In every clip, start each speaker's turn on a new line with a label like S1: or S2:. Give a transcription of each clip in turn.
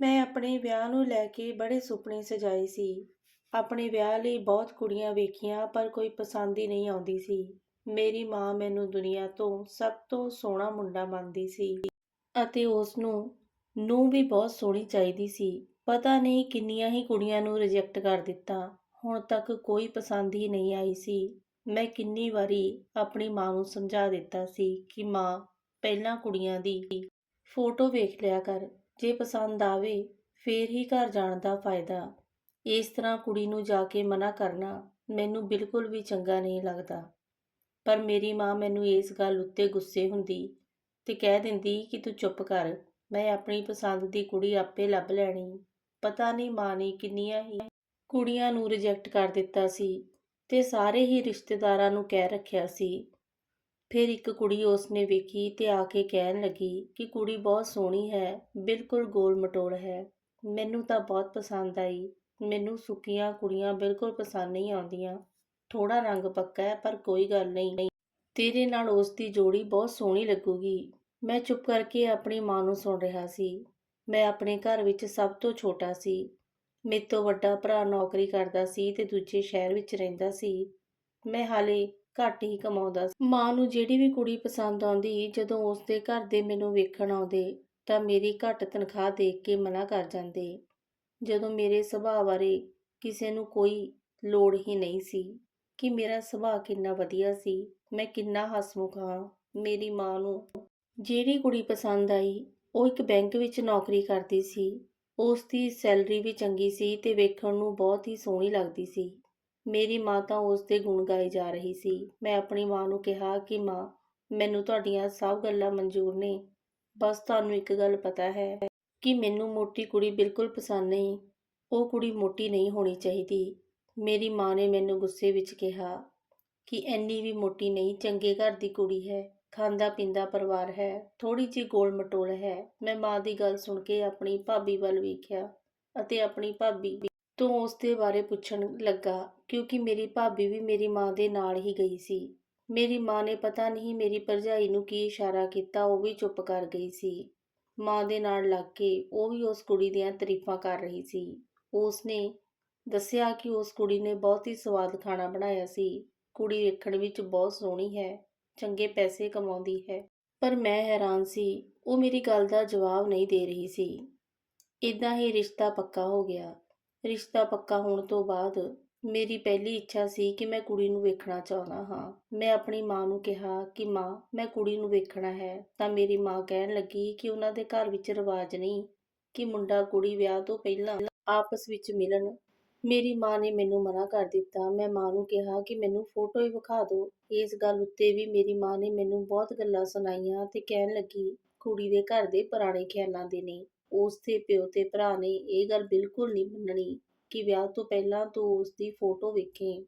S1: ਮੈਂ ਆਪਣੇ ਵਿਆਹ ਨੂੰ ਲੈ ਕੇ ਬੜੇ ਸੁਪਨੇ ਸਜਾਏ ਸੀ। ਆਪਣੇ ਵਿਆਹ ਲਈ ਬਹੁਤ ਕੁੜੀਆਂ ਵੇਖੀਆਂ, ਪਰ ਕੋਈ ਪਸੰਦ ਹੀ ਨਹੀਂ ਆਉਂਦੀ ਸੀ। ਮੇਰੀ ਮਾਂ ਮੈਨੂੰ ਦੁਨੀਆ ਤੋਂ ਸਭ ਤੋਂ ਸੋਹਣਾ ਮੁੰਡਾ ਮੰਨਦੀ ਸੀ ਅਤੇ ਉਸ ਨੂੰ ਨੂੰ ਵੀ ਬਹੁਤ ਸੋਹਣੀ ਚਾਹੀਦੀ ਸੀ। ਪਤਾ ਨਹੀਂ ਕਿੰਨੀਆਂ ਹੀ ਕੁੜੀਆਂ ਨੂੰ ਰਿਜੈਕਟ ਕਰ ਦਿੱਤਾ। ਹੁਣ ਤੱਕ ਕੋਈ ਪਸੰਦ ਹੀ ਨਹੀਂ ਆਈ ਸੀ। ਮੈਂ ਕਿੰਨੀ ਵਾਰੀ ਆਪਣੀ ਮਾਂ ਨੂੰ ਸਮਝਾ ਦਿੱਤਾ ਸੀ ਕਿ ਮਾਂ, ਪਹਿਲਾਂ ਕੁੜੀਆਂ ਦੀ ਫੋਟੋ ਵੇਖ ਲਿਆ ਕਰ। ਜੇ ਪਸੰਦ ਆਵੇ, ਫੇਰ ਹੀ ਘਰ ਜਾਣ ਦਾ ਫਾਇਦਾ। ਇਸ ਤਰ੍ਹਾਂ ਕੁੜੀ ਨੂੰ ਜਾ ਕੇ ਮਨਾ ਕਰਨਾ ਮੈਨੂੰ ਬਿਲਕੁਲ ਵੀ ਚੰਗਾ ਨਹੀਂ ਲੱਗਦਾ। ਪਰ ਮੇਰੀ ਮਾਂ ਮੈਨੂੰ ਇਸ ਗੱਲ ਉੱਤੇ ਗੁੱਸੇ ਹੁੰਦੀ ਤੇ ਕਹਿ ਦਿੰਦੀ ਕਿ ਤੂੰ ਚੁੱਪ ਕਰ, ਮੈਂ ਆਪਣੀ ਪਸੰਦ ਦੀ ਕੁੜੀ ਆਪੇ ਲੱਭ ਲੈਣੀ। ਪਤਾ ਨਹੀਂ ਮਾਂ ਨੇ ਕਿੰਨੀਆਂ ਹੀ ਕੁੜੀਆਂ ਨੂੰ ਰਿਜੈਕਟ ਕਰ ਦਿੱਤਾ ਸੀ ਤੇ ਸਾਰੇ ਹੀ ਰਿਸ਼ਤੇਦਾਰਾਂ ਨੂੰ ਕਹਿ ਰੱਖਿਆ ਸੀ ਫਿਰ ਇੱਕ ਕੁੜੀ ਉਸਨੇ ਵੇਖੀ ਤੇ ਆ ਕੇ ਕਹਿਣ ਲੱਗੀ ਕਿ ਕੁੜੀ ਬਹੁਤ ਸੋਹਣੀ ਹੈ, ਬਿਲਕੁਲ ਗੋਲ ਮਟੋਲ ਹੈ। ਮੈਨੂੰ ਤਾਂ ਬਹੁਤ ਪਸੰਦ ਆਈ। ਮੈਨੂੰ ਸੁੱਕੀਆਂ ਕੁੜੀਆਂ ਬਿਲਕੁਲ ਪਸੰਦ ਨਹੀਂ ਆਉਂਦੀਆਂ। ਥੋੜਾ ਰੰਗ ਪੱਕਾ ਹੈ, ਪਰ ਕੋਈ ਗੱਲ ਨਹੀਂ। ਤੇਰੇ ਨਾਲ ਉਸ ਦੀ ਜੋੜੀ ਬਹੁਤ ਸੋਹਣੀ ਲੱਗੂਗੀ। ਮੈਂ ਚੁੱਪ ਕਰਕੇ ਆਪਣੀ ਮਾਂ ਨੂੰ ਸੁਣ ਰਿਹਾ ਸੀ। ਮੈਂ ਆਪਣੇ ਘਰ ਵਿੱਚ ਸਭ ਤੋਂ ਛੋਟਾ ਸੀ। ਮੇਰੇ ਤੋਂ ਵੱਡਾ ਭਰਾ ਨੌਕਰੀ ਕਰਦਾ ਸੀ ਤੇ ਦੂਜੇ ਸ਼ਹਿਰ ਵਿੱਚ ਰਹਿੰਦਾ ਸੀ। ਮੈਂ ਹਾਲੇ ਘੱਟ ਹੀ ਕਮਾਉਂਦਾ ਸੀ। ਮਾਂ ਨੂੰ ਜਿਹੜੀ ਵੀ ਕੁੜੀ ਪਸੰਦ ਆਉਂਦੀ, ਜਦੋਂ ਉਸ ਦੇ ਘਰ ਦੇ ਮੈਨੂੰ ਵੇਖਣ ਆਉਂਦੇ, ਤਾਂ ਮੇਰੀ ਘੱਟ ਤਨਖਾਹ ਦੇਖ ਕੇ ਮਨਾ ਕਰ ਜਾਂਦੇ। ਜਦੋਂ ਮੇਰੇ ਸੁਭਾਅ ਬਾਰੇ ਕਿਸੇ ਨੂੰ ਕੋਈ ਲੋੜ ਹੀ ਨਹੀਂ ਸੀ ਕਿ ਮੇਰਾ ਸੁਭਾਅ ਕਿੰਨਾ ਵਧੀਆ ਸੀ, ਮੈਂ ਕਿੰਨਾ ਹਸਮੁਖ ਹਾਂ, ਮੇਰੀ ਮਾਂ ਨੂੰ ਜਿਹੜੀ ਕੁੜੀ ਪਸੰਦ ਆਈ, ਉਹ ਇੱਕ ਬੈਂਕ ਵਿੱਚ ਨੌਕਰੀ ਕਰਦੀ ਸੀ। ਉਸ ਦੀ ਸੈਲਰੀ ਵੀ ਚੰਗੀ ਸੀ ਤੇ ਵੇਖਣ ਨੂੰ ਬਹੁਤ ਹੀ ਸੋਹਣੀ ਲੱਗਦੀ ਸੀ। ਮੇਰੀ ਮਾਂ ਤਾਂ ਉਸ ਦੇ ਗੁਣ ਗਾਏ ਜਾ ਰਹੀ ਸੀ। ਮੈਂ ਆਪਣੀ ਮਾਂ ਨੂੰ ਕਿਹਾ ਕਿ, ਮਾਂ, ਮੈਨੂੰ ਤੁਹਾਡੀਆਂ ਸਭ ਗੱਲਾਂ ਮਨਜ਼ੂਰ ਨੇ। ਬਸ ਤੁਹਾਨੂੰ ਇੱਕ ਗੱਲ ਪਤਾ ਹੈ ਕਿ ਮੈਨੂੰ ਮੋਟੀ ਕੁੜੀ ਬਿਲਕੁਲ ਪਸੰਦ ਨਹੀਂ। ਉਹ ਕੁੜੀ ਮੋਟੀ ਨਹੀਂ ਹੋਣੀ ਚਾਹੀਦੀ। ਮੇਰੀ ਮਾਂ ਨੇ ਮੈਨੂੰ ਗੁੱਸੇ ਵਿੱਚ ਕਿਹਾ ਕਿ ਐਨੀ ਵੀ ਮੋਟੀ ਨਹੀਂ, ਚੰਗੇ ਘਰ ਦੀ ਕੁੜੀ ਹੈ। ਖਾਂਦਾ ਪੀਂਦਾ ਪਰਿਵਾਰ ਹੈ। ਥੋੜੀ ਜਿਹੀ ਗੋਲ ਮਟੋਲ ਹੈ। ਮੈਂ ਮਾਂ ਦੀ ਗੱਲ ਸੁਣ ਕੇ ਆਪਣੀ ਭਾਬੀ ਵੱਲ ਵੇਖਿਆ ਅਤੇ ਆਪਣੀ ਭਾਬੀ ਤੋਂ ਉਸ ਦੇ ਬਾਰੇ ਪੁੱਛਣ ਲੱਗਾ, ਕਿਉਂਕਿ ਮੇਰੀ ਭਾਬੀ ਵੀ ਮੇਰੀ ਮਾਂ ਦੇ ਨਾਲ ਹੀ ਗਈ ਸੀ। ਮੇਰੀ ਮਾਂ ਨੇ ਪਤਾ ਨਹੀਂ ਮੇਰੀ ਭਰਜਾਈ ਨੂੰ ਕੀ ਇਸ਼ਾਰਾ ਕੀਤਾ, ਉਹ ਵੀ ਚੁੱਪ ਕਰ ਗਈ ਸੀ। ਮਾਂ ਦੇ ਨਾਲ ਲੱਗ ਕੇ ਉਹ ਵੀ ਉਸ ਕੁੜੀ ਦੀਆਂ ਤਾਰੀਫਾਂ ਕਰ ਰਹੀ ਸੀ। ਉਸ ਨੇ ਦੱਸਿਆ ਕਿ ਉਸ ਕੁੜੀ ਨੇ ਬਹੁਤ ਹੀ ਸਵਾਦ ਖਾਣਾ ਬਣਾਇਆ ਸੀ। ਕੁੜੀ ਵੇਖਣ ਵਿੱਚ ਬਹੁਤ ਸੋਹਣੀ ਹੈ, ਚੰਗੇ ਪੈਸੇ ਕਮਾਉਂਦੀ ਹੈ, ਪਰ ਮੈਂ ਹੈਰਾਨ ਸੀ, ਉਹ ਮੇਰੀ ਗੱਲ ਦਾ ਜਵਾਬ ਨਹੀਂ ਦੇ ਰਹੀ ਸੀ। ਇਦਾਂ ਹੀ ਰਿਸ਼ਤਾ ਪੱਕਾ ਹੋ ਗਿਆ। ਰਿਸ਼ਤਾ ਪੱਕਾ ਹੋਣ ਤੋਂ ਬਾਅਦ ਮੇਰੀ ਪਹਿਲੀ ਇੱਛਾ ਸੀ ਕਿ ਮੈਂ ਕੁੜੀ ਨੂੰ ਵੇਖਣਾ ਚਾਹੁੰਦਾ ਹਾਂ। ਮੈਂ ਆਪਣੀ ਮਾਂ ਨੂੰ ਕਿਹਾ ਕਿ, ਮਾਂ, ਮੈਂ ਕੁੜੀ ਨੂੰ ਵੇਖਣਾ ਹੈ। ਤਾਂ ਮੇਰੀ ਮਾਂ ਕਹਿਣ ਲੱਗੀ ਕਿ ਉਹਨਾਂ ਦੇ ਘਰ ਵਿੱਚ ਰਿਵਾਜ ਨਹੀਂ, ਕਿ ਮੁੰਡਾ ਕੁੜੀ ਵਿਆਹ ਤੋਂ ਪਹਿਲਾਂ ਆਪਸ ਵਿੱਚ ਮਿਲਣ। ਮੇਰੀ ਮਾਂ ਨੇ ਮੈਨੂੰ ਮਨਾ ਕਰ ਦਿੱਤਾ। ਮੈਂ ਮਾਂ ਨੂੰ ਕਿਹਾ ਕਿ ਮੈਨੂੰ ਫੋਟੋ ਹੀ ਵਿਖਾ ਦਿਓ। ਇਸ ਗੱਲ ਉੱਤੇ ਵੀ ਮੇਰੀ ਮਾਂ ਨੇ ਮੈਨੂੰ ਬਹੁਤ ਗੱਲਾਂ ਸੁਣਾਈਆਂ ਤੇ ਕਹਿਣ ਲੱਗੀ, ਕੁੜੀ ਦੇ ਘਰ ਦੇ ਪੁਰਾਣੇ ਖਿਆਲਾਂ ਦੇ ਨੇ। ਉਸ ਦੇ ਪਿਓ ਤੇ ਭਰਾ ਨੇ ਇਹ ਗੱਲ ਬਿਲਕੁਲ ਨਹੀਂ ਮੰਨਣੀ ਕਿ ਵਿਆਹ ਤੋਂ ਪਹਿਲਾਂ ਤੂੰ ਉਸ ਦੀ ਫੋਟੋ ਵੇਖੇ।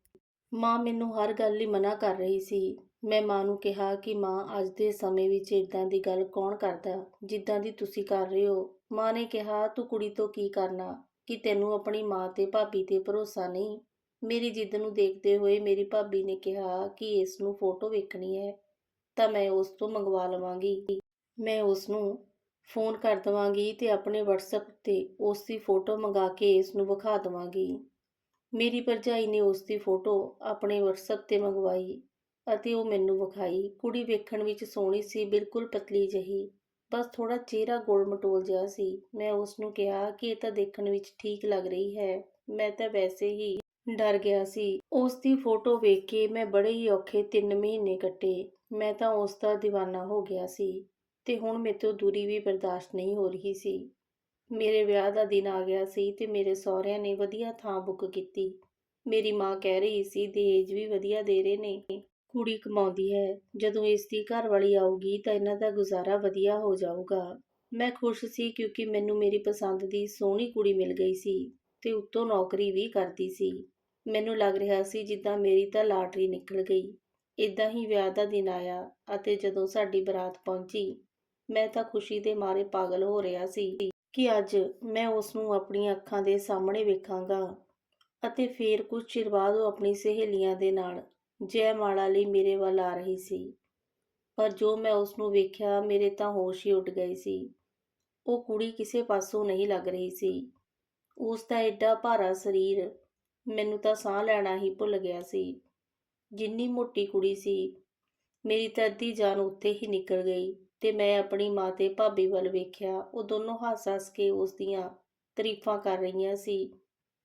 S1: ਮਾਂ ਮੈਨੂੰ ਹਰ ਗੱਲ ਲਈ ਮਨਾ ਕਰ ਰਹੀ ਸੀ। ਮੈਂ ਮਾਂ ਨੂੰ ਕਿਹਾ ਕਿ ਮਾਂ, ਅੱਜ ਦੇ ਸਮੇਂ ਵਿੱਚ ਇਦਾਂ ਦੀ ਗੱਲ ਕੌਣ ਕਰਦਾ, ਜਿੱਦਾਂ ਦੀ ਤੁਸੀਂ ਕਰ ਰਹੇ ਹੋ? ਮਾਂ ਨੇ ਕਿਹਾ, ਤੂੰ ਕੁੜੀ ਤੋਂ ਕੀ ਕਰਨਾ? ਕਿ ਤੈਨੂੰ ਆਪਣੀ ਮਾਂ ਤੇ ਭਾਬੀ ਤੇ ਭਰੋਸਾ ਨਹੀਂ? ਮੇਰੀ ਜਿੱਦ ਨੂੰ ਦੇਖਦੇ ਹੋਏ ਮੇਰੀ ਭਾਬੀ ਨੇ ਕਿਹਾ ਕਿ ਇਸ ਨੂੰ ਫੋਟੋ ਵੇਖਣੀ ਹੈ, ਤਾਂ ਮੈਂ ਉਸ ਤੋਂ ਮੰਗਵਾ ਲਵਾਂਗੀ। ਮੈਂ ਉਸ ਨੂੰ ਫੋਨ ਕਰ ਦਵਾਂਗੀ ਤੇ ਆਪਣੇ WhatsApp ਤੇ ਉਸ ਦੀ ਫੋਟੋ ਮੰਗਾ ਕੇ ਇਸ ਨੂੰ ਵਿਖਾ ਦਵਾਂਗੀ। ਮੇਰੀ ਭਰਜਾਈ ਨੇ ਉਸ ਦੀ ਫੋਟੋ ਆਪਣੇ WhatsApp ਤੇ ਮੰਗਵਾਈ ਅਤੇ ਉਹ ਮੈਨੂੰ ਵਿਖਾਈ। ਕੁੜੀ ਵੇਖਣ ਵਿੱਚ ਸੋਹਣੀ ਸੀ, ਬਿਲਕੁਲ ਪਤਲੀ ਜਹੀ। ਬਸ ਥੋੜਾ ਚਿਹਰਾ ਗੋਲ ਮਟੋਲ ਜਿਹਾ ਸੀ। ਮੈਂ ਉਸ ਨੂੰ ਕਿਹਾ ਕਿ ਇਹ ਤਾਂ ਦੇਖਣ ਵਿੱਚ ਠੀਕ ਲੱਗ ਰਹੀ ਹੈ। ਮੈਂ ਤਾਂ ਵੈਸੇ ਹੀ ਡਰ ਗਿਆ ਸੀ। ਉਸ ਦੀ ਫੋਟੋ ਵੇਖ ਕੇ ਮੈਂ ਬੜੇ ਹੀ ਔਖੇ 3 ਮਹੀਨੇ ਕੱਟੇ। ਮੈਂ ਤਾਂ ਉਸ ਦਾ دیਵਾਨਾ ਹੋ ਗਿਆ ਸੀ। ਤੇ ਹੁਣ ਮੇਰੇ ਤੋਂ ਦੂਰੀ ਵੀ ਬਰਦਾਸ਼ਤ ਨਹੀਂ ਹੋ ਰਹੀ ਸੀ। ਮੇਰੇ ਵਿਆਹ ਦਾ ਦਿਨ ਆ ਗਿਆ ਸੀ ਤੇ ਮੇਰੇ ਸਹੁਰਿਆਂ ਨੇ ਵਧੀਆ ਥਾਂ ਬੁੱਕ ਕੀਤੀ। ਮੇਰੀ ਮਾਂ ਕਹਿ ਰਹੀ ਸੀ, ਦਹੇਜ ਵੀ ਵਧੀਆ ਦੇ ਰਹੇ ਨੇ, ਕੁੜੀ ਕਮਾਉਂਦੀ ਹੈ। ਜਦੋਂ ਇਸ ਦੀ ਘਰ ਵਾਲੀ ਆਊਗੀ ਤਾਂ ਇਹਨਾਂ ਦਾ ਗੁਜ਼ਾਰਾ ਵਧੀਆ ਹੋ ਜਾਊਗਾ। ਮੈਂ ਖੁਸ਼ ਸੀ ਕਿਉਂਕਿ ਮੈਨੂੰ ਮੇਰੀ ਪਸੰਦ ਦੀ ਸੋਹਣੀ ਕੁੜੀ ਮਿਲ ਗਈ ਸੀ ਤੇ ਉੱਤੋਂ ਨੌਕਰੀ ਵੀ ਕਰਦੀ ਸੀ। ਮੈਨੂੰ ਲੱਗ ਰਿਹਾ ਸੀ ਜਿੱਦਾਂ ਮੇਰੀ ਤਾਂ ਲਾਟਰੀ ਨਿਕਲ ਗਈ। ਇਦਾਂ ਹੀ ਵਿਆਹ ਦਾ ਦਿਨ ਆਇਆ ਅਤੇ ਜਦੋਂ ਸਾਡੀ ਬਰਾਤ ਪਹੁੰਚੀ ਮੈਂ ਤਾਂ ਖੁਸ਼ੀ ਦੇ ਮਾਰੇ ਪਾਗਲ ਹੋ ਰਿਹਾ ਸੀ ਕਿ ਅੱਜ ਮੈਂ ਉਸ ਨੂੰ ਆਪਣੀਆਂ ਅੱਖਾਂ ਦੇ ਸਾਹਮਣੇ ਵੇਖਾਂਗਾ ਅਤੇ ਫੇਰ ਕੁਝ ਚਿਰ ਬਾਅਦ ਉਹ ਆਪਣੀ ਸਹੇਲੀਆਂ ਦੇ ਨਾਲ ਜੈ ਮਾਲਾ ਲਈ ਮੇਰੇ ਵੱਲ ਆ ਰਹੀ ਸੀ। ਪਰ ਜੋ ਮੈਂ ਉਸ ਨੂੰ ਵੇਖਿਆ, ਮੇਰੇ ਤਾਂ ਹੋਸ਼ ਹੀ ਉੱਡ ਗਏ ਸੀ। ਉਹ ਕੁੜੀ ਕਿਸੇ ਪਾਸੋਂ ਨਹੀਂ ਲੱਗ ਰਹੀ ਸੀ। ਉਸ ਦਾ ਐਡਾ ਭਾਰਾ ਸਰੀਰ ਮੈਨੂੰ ਤਾਂ ਸਾਹ ਲੈਣਾ ਹੀ ਭੁੱਲ ਗਿਆ ਸੀ। ਜਿੰਨੀ ਮੋਟੀ ਕੁੜੀ ਸੀ, ਮੇਰੀ ਤਾਂ ਅੱਧੀ ਜਾਨ ਉੱਥੇ ਹੀ ਨਿਕਲ ਗਈ। ਤੇ ਮੈਂ ਆਪਣੀ ਮਾਂ ਤੇ ਭਾਬੀ ਵੱਲ ਵੇਖਿਆ। ਉਹ ਦੋਨੋਂ ਹੱਸ-ਹੱਸ ਕੇ ਉਸ ਦੀਆਂ ਤਾਰੀਫਾਂ ਕਰ ਰਹੀਆਂ ਸੀ,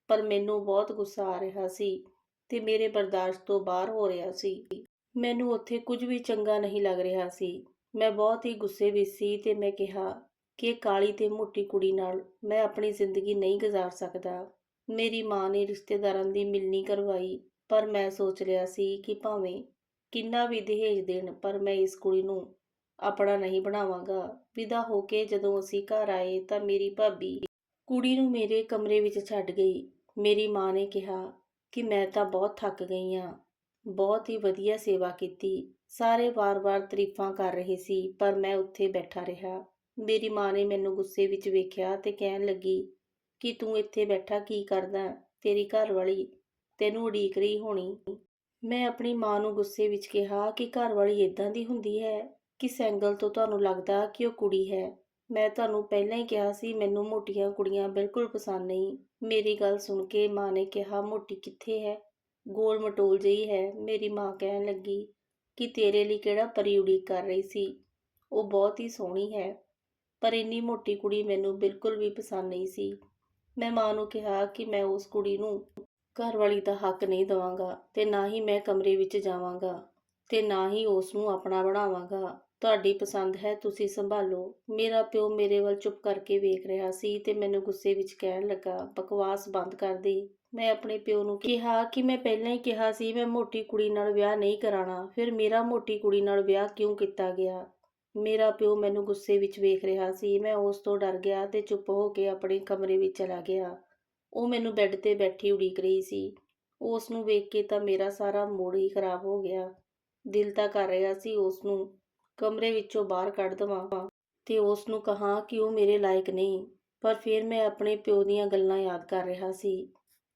S1: ਪਰ ਮੈਨੂੰ ਬਹੁਤ ਗੁੱਸਾ ਆ ਰਿਹਾ ਸੀ ਤੇ ਮੇਰੇ ਬਰਦਾਸ਼ਤ ਤੋਂ ਬਾਹਰ ਹੋ ਰਿਹਾ ਸੀ। ਮੈਨੂੰ ਉੱਥੇ ਕੁਝ ਵੀ ਚੰਗਾ ਨਹੀਂ ਲੱਗ ਰਿਹਾ ਸੀ। ਮੈਂ ਬਹੁਤ ਹੀ ਗੁੱਸੇ ਵਿੱਚ ਸੀ ਤੇ ਮੈਂ ਕਿਹਾ ਕਿ ਕਾਲੀ ਤੇ ਮੋਟੀ ਕੁੜੀ ਨਾਲ ਮੈਂ ਆਪਣੀ ਜ਼ਿੰਦਗੀ ਨਹੀਂ ਗੁਜ਼ਾਰ ਸਕਦਾ। ਮੇਰੀ ਮਾਂ ਨੇ ਰਿਸ਼ਤੇਦਾਰਾਂ ਦੀ ਮਿਲਣੀ ਕਰਵਾਈ, ਪਰ ਮੈਂ ਸੋਚ ਰਿਹਾ ਸੀ ਕਿ ਭਾਵੇਂ ਕਿੰਨਾ ਵੀ ਦਹੇਜ ਦੇਣ, ਪਰ ਮੈਂ ਇਸ ਕੁੜੀ ਨੂੰ ਆਪਣਾ ਨਹੀਂ ਬਣਾਵਾਂਗਾ। ਵਿਦਾ ਹੋ ਕੇ ਜਦੋਂ ਅਸੀਂ ਘਰ ਆਏ ਤਾਂ ਮੇਰੀ ਭਾਬੀ ਕੁੜੀ ਨੂੰ ਮੇਰੇ ਕਮਰੇ ਵਿੱਚ ਛੱਡ ਗਈ। ਮੇਰੀ ਮਾਂ ਨੇ ਕਿਹਾ ਕਿ ਮੈਂ ਤਾਂ ਬਹੁਤ ਥੱਕ ਗਈ ਹਾਂ ਬਹੁਤ ਹੀ ਵਧੀਆ ਸੇਵਾ ਕੀਤੀ। ਸਾਰੇ ਵਾਰ-ਵਾਰ ਤਾਰੀਫਾਂ ਕਰ ਰਹੇ ਸੀ, ਪਰ ਮੈਂ ਉੱਥੇ ਬੈਠਾ ਰਿਹਾ। ਮੇਰੀ ਮਾਂ ਨੇ ਮੈਨੂੰ ਗੁੱਸੇ ਵਿੱਚ ਵੇਖਿਆ ਤੇ ਕਹਿਣ ਲੱਗੀ ਕਿ ਤੂੰ ਇੱਥੇ ਬੈਠਾ ਕੀ ਕਰਦਾ? ਤੇਰੀ ਘਰਵਾਲੀ ਤੈਨੂੰ ਉਡੀਕ ਰਹੀ ਹੋਣੀ। ਮੈਂ ਆਪਣੀ ਮਾਂ ਨੂੰ ਗੁੱਸੇ ਵਿੱਚ ਕਿਹਾ ਕਿ ਘਰਵਾਲੀ ਇਦਾਂ ਦੀ ਹੁੰਦੀ ਹੈ। ਕਿਸ ਐਂਗਲ ਤੋਂ ਤੁਹਾਨੂੰ ਲੱਗਦਾ ਕਿ ਉਹ ਕੁੜੀ ਹੈ? ਮੈਂ ਤੁਹਾਨੂੰ ਪਹਿਲਾਂ ਹੀ ਕਿਹਾ ਸੀ, ਮੈਨੂੰ ਮੋਟੀਆਂ ਕੁੜੀਆਂ ਬਿਲਕੁਲ ਪਸੰਦ ਨਹੀਂ। ਮੇਰੀ ਗੱਲ ਸੁਣ ਕੇ ਮਾਂ ਨੇ ਕਿਹਾ, ਮੋਟੀ ਕਿੱਥੇ ਹੈ? ਗੋਲ ਮਟੋਲ ਜਿਹੀ ਹੈ। ਮੇਰੀ ਮਾਂ ਕਹਿਣ ਲੱਗੀ ਕਿ ਤੇਰੇ ਲਈ ਕਿਹੜਾ ਪਰੀ ਉਡੀਕ ਕਰ ਰਹੀ ਸੀ? ਉਹ ਬਹੁਤ ਹੀ ਸੋਹਣੀ ਹੈ, ਪਰ ਇੰਨੀ ਮੋਟੀ ਕੁੜੀ ਮੈਨੂੰ ਬਿਲਕੁਲ ਵੀ ਪਸੰਦ ਨਹੀਂ ਸੀ। ਮੈਂ ਮਾਂ ਨੂੰ ਕਿਹਾ ਕਿ ਮੈਂ ਉਸ ਕੁੜੀ ਨੂੰ ਘਰ ਵਾਲੀ ਦਾ ਹੱਕ ਨਹੀਂ ਦਵਾਂਗਾ ਤੇ ਨਾ ਹੀ ਮੈਂ ਕਮਰੇ ਵਿੱਚ ਜਾਵਾਂਗਾ ਤੇ ਨਾ ਹੀ ਉਸ ਨੂੰ ਆਪਣਾ ਬਣਾਵਾਂਗਾ। ਤੁਹਾਡੀ ਪਸੰਦ ਹੈ, ਤੁਸੀਂ ਸੰਭਾਲੋ। ਮੇਰਾ ਪਿਓ ਮੇਰੇ ਵੱਲ ਚੁੱਪ ਕਰਕੇ ਵੇਖ ਰਿਹਾ ਸੀ ਤੇ ਮੈਨੂੰ ਗੁੱਸੇ ਵਿੱਚ ਕਹਿਣ ਲੱਗਾ, ਬਕਵਾਸ ਬੰਦ ਕਰ ਦੇ। ਮੈਂ ਆਪਣੇ ਪਿਓ ਨੂੰ ਕਿਹਾ ਕਿ ਮੈਂ ਪਹਿਲਾਂ ਹੀ ਕਿਹਾ ਸੀ, ਮੈਂ ਮੋਟੀ ਕੁੜੀ ਨਾਲ ਵਿਆਹ ਨਹੀਂ ਕਰਾਣਾ। ਫਿਰ ਮੇਰਾ ਮੋਟੀ ਕੁੜੀ ਨਾਲ ਵਿਆਹ ਕਿਉਂ ਕੀਤਾ ਗਿਆ? ਮੇਰਾ ਪਿਓ ਮੈਨੂੰ ਗੁੱਸੇ ਵਿੱਚ ਵੇਖ ਰਿਹਾ ਸੀ। ਮੈਂ ਉਸ ਤੋਂ ਡਰ ਗਿਆ ਤੇ ਚੁੱਪ ਹੋ ਕੇ ਆਪਣੇ ਕਮਰੇ ਵਿੱਚ ਚਲਾ ਗਿਆ। ਉਹ ਮੈਨੂੰ ਬੈੱਡ ਤੇ ਬੈਠੀ ਉਡੀਕ ਰਹੀ ਸੀ। ਉਸ ਨੂੰ ਵੇਖ ਕੇ ਤਾਂ ਮੇਰਾ ਸਾਰਾ ਮੂਡ ਹੀ ਖਰਾਬ ਹੋ ਗਿਆ। ਦਿਲ ਤਾਂ ਕਰ ਰਿਹਾ ਸੀ ਉਸ ਨੂੰ। ਕਮਰੇ ਵਿੱਚੋਂ ਬਾਹਰ ਕੱਢ ਦਵਾਂ। ਤੇ ਉਸ ਨੂੰ ਕਹਾਂ ਕਿ ਉਹ ਮੇਰੇ ਲਾਇਕ ਨਹੀਂ। ਪਰ ਫਿਰ ਮੈਂ ਆਪਣੇ ਪਿਓ ਦੀਆਂ ਗੱਲਾਂ ਯਾਦ ਕਰ ਰਿਹਾ ਸੀ।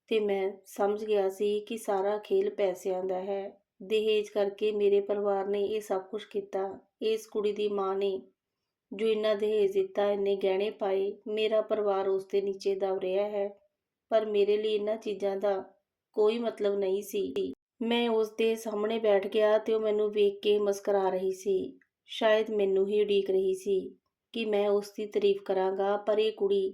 S1: ਤੇ ਮੈਂ ਸਮਝ ਗਿਆ ਸੀ ਕਿ ਸਾਰਾ ਖੇਲ ਪੈਸਿਆਂ ਦਾ ਹੈ। ਦਹੇਜ ਕਰਕੇ ਮੇਰੇ ਪਰਿਵਾਰ ਨੇ ਇਹ ਸਭ ਕੁਝ ਕੀਤਾ। ਇਸ ਕੁੜੀ ਦੀ ਮਾਂ ਨੇ ਜੋ ਇੰਨਾ ਦਹੇਜ ਦਿੱਤਾ, ਇੰਨੇ ਗਹਿਣੇ ਪਾਏ, ਮੇਰਾ ਪਰਿਵਾਰ ਉਸ ਦੇ ਨੀਚੇ ਦਬ ਰਿਹਾ ਹੈ। ਪਰ ਮੇਰੇ ਲਈ ਇਹਨਾਂ ਚੀਜ਼ਾਂ ਦਾ ਕੋਈ ਮਤਲਬ ਨਹੀਂ ਸੀ। ਮੈਂ ਉਸ ਦੇ ਸਾਹਮਣੇ ਬੈਠ ਗਿਆ ਤੇ ਉਹ ਮੈਨੂੰ ਵੇਖ ਕੇ ਮੁਸਕਰਾ ਰਹੀ ਸੀ। ਸ਼ਾਇਦ ਮੈਨੂੰ ਹੀ ਉਡੀਕ ਰਹੀ ਸੀ ਕਿ ਮੈਂ ਉਸ ਦੀ ਤਾਰੀਫ ਕਰਾਂਗਾ, ਪਰ ਇਹ ਕੁੜੀ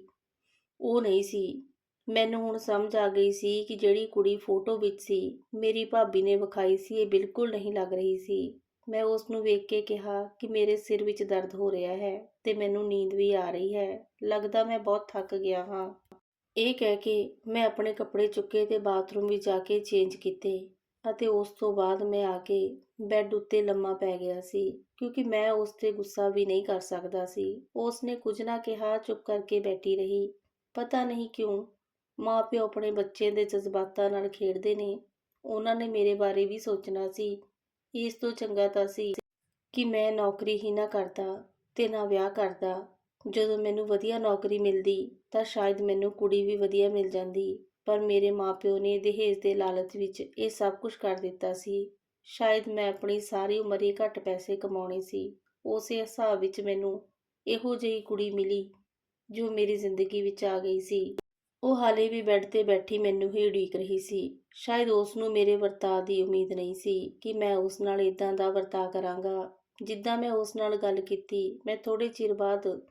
S1: ਉਹ ਨਹੀਂ ਸੀ। ਮੈਨੂੰ ਹੁਣ ਸਮਝ ਆ ਗਈ ਸੀ ਕਿ ਜਿਹੜੀ ਕੁੜੀ ਫੋਟੋ ਵਿੱਚ ਸੀ, ਮੇਰੀ ਭਾਬੀ ਨੇ ਵਿਖਾਈ ਸੀ, ਇਹ ਬਿਲਕੁਲ ਨਹੀਂ ਲੱਗ ਰਹੀ ਸੀ। ਮੈਂ ਉਸ ਨੂੰ ਵੇਖ ਕੇ ਕਿਹਾ ਕਿ ਮੇਰੇ ਸਿਰ ਵਿੱਚ ਦਰਦ ਹੋ ਰਿਹਾ ਹੈ ਤੇ ਮੈਨੂੰ ਨੀਂਦ ਵੀ ਆ ਰਹੀ ਹੈ। ਲੱਗਦਾ ਮੈਂ ਬਹੁਤ ਥੱਕ ਗਿਆ ਹਾਂ। ਇਹ ਕਹਿ ਕੇ ਮੈਂ ਆਪਣੇ ਕੱਪੜੇ ਚੁੱਕੇ ਤੇ ਬਾਥਰੂਮ ਵਿੱਚ ਜਾ ਕੇ ਚੇਂਜ ਕੀਤੇ ਅਤੇ ਉਸ ਤੋਂ ਬਾਅਦ ਮੈਂ ਆ ਕੇ ਬੈੱਡ ਉੱਤੇ ਲੰਮਾ ਪੈ ਗਿਆ ਸੀ, ਕਿਉਂਕਿ ਮੈਂ ਉਸ ਤੇ ਗੁੱਸਾ ਵੀ ਨਹੀਂ ਕਰ ਸਕਦਾ ਸੀ। ਉਸ ਨੇ ਕੁਝ ਨਾ ਕਿਹਾ, ਚੁੱਪ ਕਰਕੇ ਬੈਠੀ ਰਹੀ। ਪਤਾ ਨਹੀਂ ਕਿਉਂ ਮਾਂ ਪਿਓ ਆਪਣੇ ਬੱਚੇ ਦੇ ਜਜ਼ਬਾਤਾਂ ਨਾਲ ਖੇਡਦੇ ਨੇ। ਉਹਨਾਂ ਨੇ ਮੇਰੇ ਬਾਰੇ ਵੀ ਸੋਚਣਾ ਸੀ। ਇਸ ਤੋਂ ਚੰਗਾ ਤਾਂ ਸੀ ਕਿ ਮੈਂ ਨੌਕਰੀ ਹੀ ਨਾ ਕਰਦਾ ਤੇ ਨਾ ਵਿਆਹ ਕਰਦਾ। ਜਦੋਂ ਮੈਨੂੰ ਵਧੀਆ ਨੌਕਰੀ ਮਿਲਦੀ, ਤਾਂ ਸ਼ਾਇਦ ਮੈਨੂੰ ਕੁੜੀ ਵੀ ਵਧੀਆ ਮਿਲ ਜਾਂਦੀ। ਪਰ ਮੇਰੇ ਮਾਪਿਓ ਨੇ ਦਹੇਜ ਦੇ ਲਾਲਚ ਵਿੱਚ ਇਹ ਸਭ ਕੁਝ ਕਰ ਦਿੱਤਾ ਸੀ। ਸ਼ਾਇਦ ਮੈਂ ਆਪਣੀ ਸਾਰੀ ਉਮਰ ਹੀ ਘੱਟ ਪੈਸੇ ਕਮਾਉਣੇ ਸੀ। ਉਸੇ ਹਿਸਾਬ ਵਿੱਚ ਮੈਨੂੰ ਇਹੋ ਜਿਹੀ ਕੁੜੀ ਮਿਲੀ, ਜੋ ਮੇਰੀ ਜ਼ਿੰਦਗੀ ਵਿੱਚ ਆ ਗਈ ਸੀ। ਉਹ ਹਾਲੇ ਵੀ ਬੈੱਡ ਤੇ ਬੈਠੀ ਮੈਨੂੰ ਹੀ ਉਡੀਕ ਰਹੀ ਸੀ। ਸ਼ਾਇਦ ਉਸ ਨੂੰ ਮੇਰੇ ਵਰਤਾਅ ਦੀ ਉਮੀਦ ਨਹੀਂ ਸੀ ਕਿ ਮੈਂ ਉਸ ਨਾਲ ਇਦਾਂ ਦਾ ਵਰਤਾਅ ਕਰਾਂਗਾ। ਜਿੱਦਾਂ ਮੈਂ ਉਸ ਨਾਲ ਗੱਲ ਕੀਤੀ, ਮੈਂ ਥੋੜੇ ਚਿਰ ਬਾਅਦ